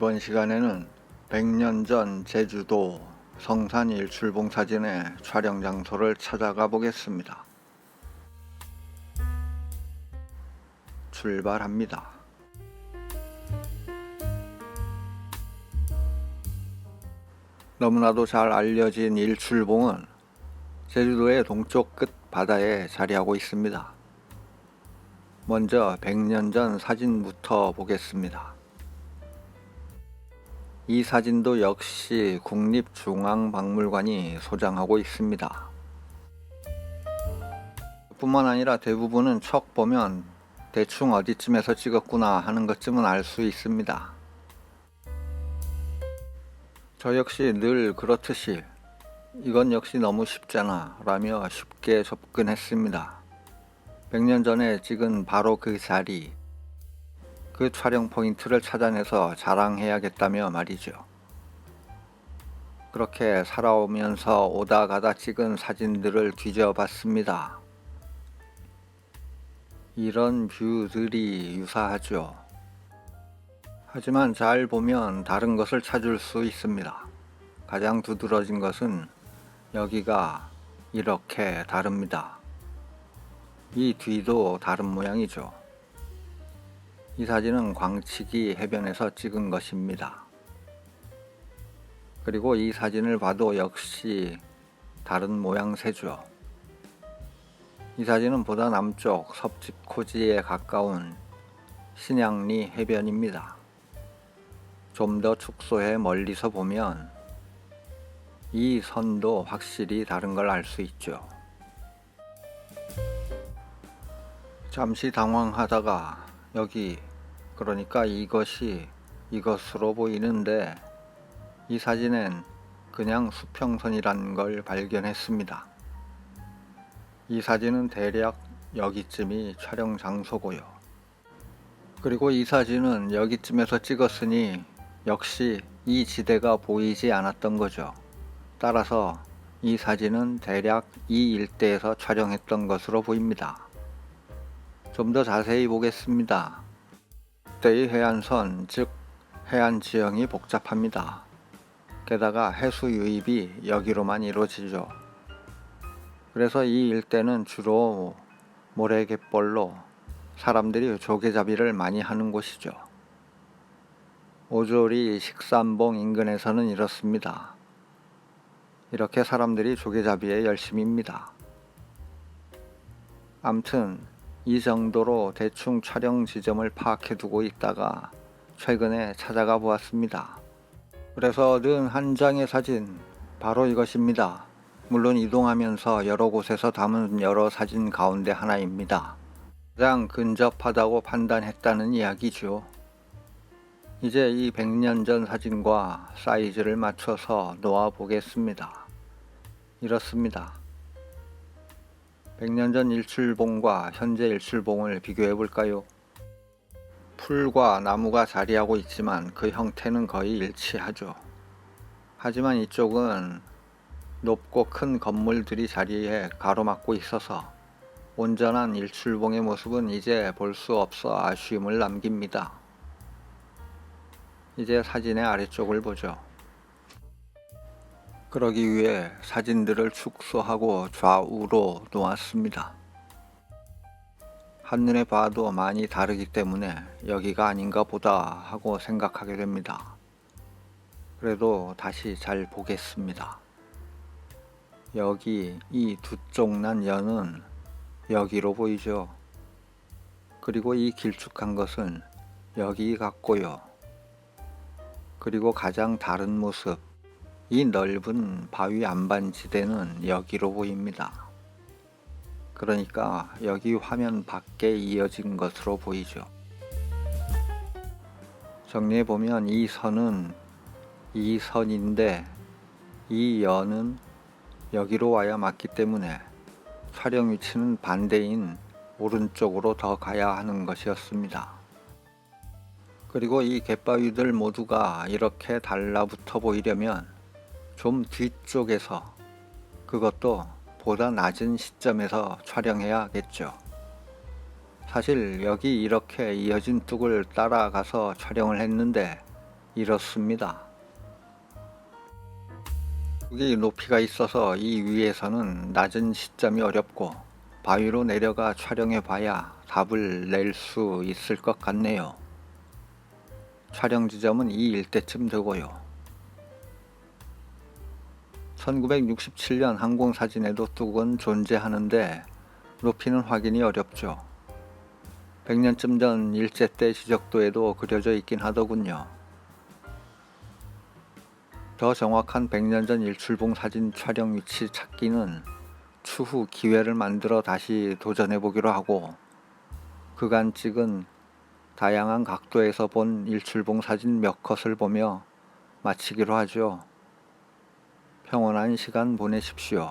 이번 시간에는 100년 전 제주도 성산 일출봉 사진의 촬영 장소를 찾아가 보겠습니다. 출발합니다. 너무나도 잘 알려진 일출봉은 제주도의 동쪽 끝 바다에 자리하고 있습니다. 먼저 100년 전 사진부터 보겠습니다. 이 사진도 역시 국립중앙박물관이 소장하고 있습니다. 뿐만 아니라 대부분은 척 보면 대충 어디쯤에서 찍었구나 하는 것쯤은 알 수 있습니다. 저 역시 늘 그렇듯이 이건 역시 너무 쉽잖아 라며 쉽게 접근했습니다. 100년 전에 찍은 바로 그 자리, 그 촬영 포인트를 찾아내서 자랑해야겠다며 말이죠. 그렇게 살아오면서 오다 가다 찍은 사진들을 뒤져봤습니다. 이런 뷰들이 유사하죠. 하지만 잘 보면 다른 것을 찾을 수 있습니다. 가장 두드러진 것은 여기가 이렇게 다릅니다. 이 뒤도 다른 모양이죠. 이 사진은 광치기 해변에서 찍은 것입니다. 그리고 이 사진을 봐도 역시 다른 모양새죠. 이 사진은 보다 남쪽 섭집코지에 가까운 신양리 해변입니다. 좀 더 축소해 멀리서 보면 이 선도 확실히 다른 걸 알 수 있죠. 잠시 당황하다가 여기 그러니까 이것이 이것으로 보이는데 이 사진엔 그냥 수평선이란 걸 발견했습니다. 이 사진은 대략 여기쯤이 촬영 장소고요. 그리고 이 사진은 여기쯤에서 찍었으니 역시 이 지대가 보이지 않았던 거죠. 따라서 이 사진은 대략 이 일대에서 촬영했던 것으로 보입니다. 좀 더 자세히 보겠습니다. 그때의 해안선, 즉 해안 지형이 복잡합니다. 게다가 해수 유입이 여기로만 이루어지죠. 그래서 이 일대는 주로 모래갯벌로 사람들이 조개잡이를 많이 하는 곳이죠. 오조리 식산봉 인근에서는 이렇습니다. 이렇게 사람들이 조개잡이에 열심입니다. 암튼 이 정도로 대충 촬영 지점을 파악해 두고 있다가 최근에 찾아가 보았습니다. 그래서 얻은 한 장의 사진 바로 이것입니다. 물론 이동하면서 여러 곳에서 담은 여러 사진 가운데 하나입니다. 가장 근접하다고 판단했다는 이야기죠. 이제 이 100년 전 사진과 사이즈를 맞춰서 놓아 보겠습니다. 이렇습니다. 100년 전 일출봉과 현재 일출봉을 비교해 볼까요? 풀과 나무가 자리하고 있지만 그 형태는 거의 일치하죠. 하지만 이쪽은 높고 큰 건물들이 자리에 가로막고 있어서 온전한 일출봉의 모습은 이제 볼 수 없어 아쉬움을 남깁니다. 이제 사진의 아래쪽을 보죠. 그러기 위해 사진들을 축소하고 좌우로 놓았습니다. 한눈에 봐도 많이 다르기 때문에 여기가 아닌가 보다 하고 생각하게 됩니다. 그래도 다시 잘 보겠습니다. 여기 이 두 쪽 난 연은 여기로 보이죠. 그리고 이 길쭉한 것은 여기 같고요. 그리고 가장 다른 모습, 이 넓은 바위 안반지대는 여기로 보입니다. 그러니까 여기 화면 밖에 이어진 것으로 보이죠. 정리해 보면 이 선은 이 선인데 이 연은 여기로 와야 맞기 때문에 촬영 위치는 반대인 오른쪽으로 더 가야 하는 것이었습니다. 그리고 이 갯바위들 모두가 이렇게 달라붙어 보이려면 좀 뒤쪽에서 그것도 보다 낮은 시점에서 촬영해야겠죠. 사실 여기 이렇게 이어진 뚝을 따라가서 촬영을 했는데 이렇습니다. 여기 높이가 있어서 이 위에서는 낮은 시점이 어렵고 바위로 내려가 촬영해 봐야 답을 낼 수 있을 것 같네요. 촬영 지점은 이 일대쯤 되고요. 1967년 항공사진에도 뚝은 존재하는데 높이는 확인이 어렵죠. 100년쯤 전 일제 때 지적도에도 그려져 있긴 하더군요. 더 정확한 100년 전 일출봉 사진 촬영 위치 찾기는 추후 기회를 만들어 다시 도전해 보기로 하고 그간 찍은 다양한 각도에서 본 일출봉 사진 몇 컷을 보며 마치기로 하죠. 평온한 시간 보내십시오.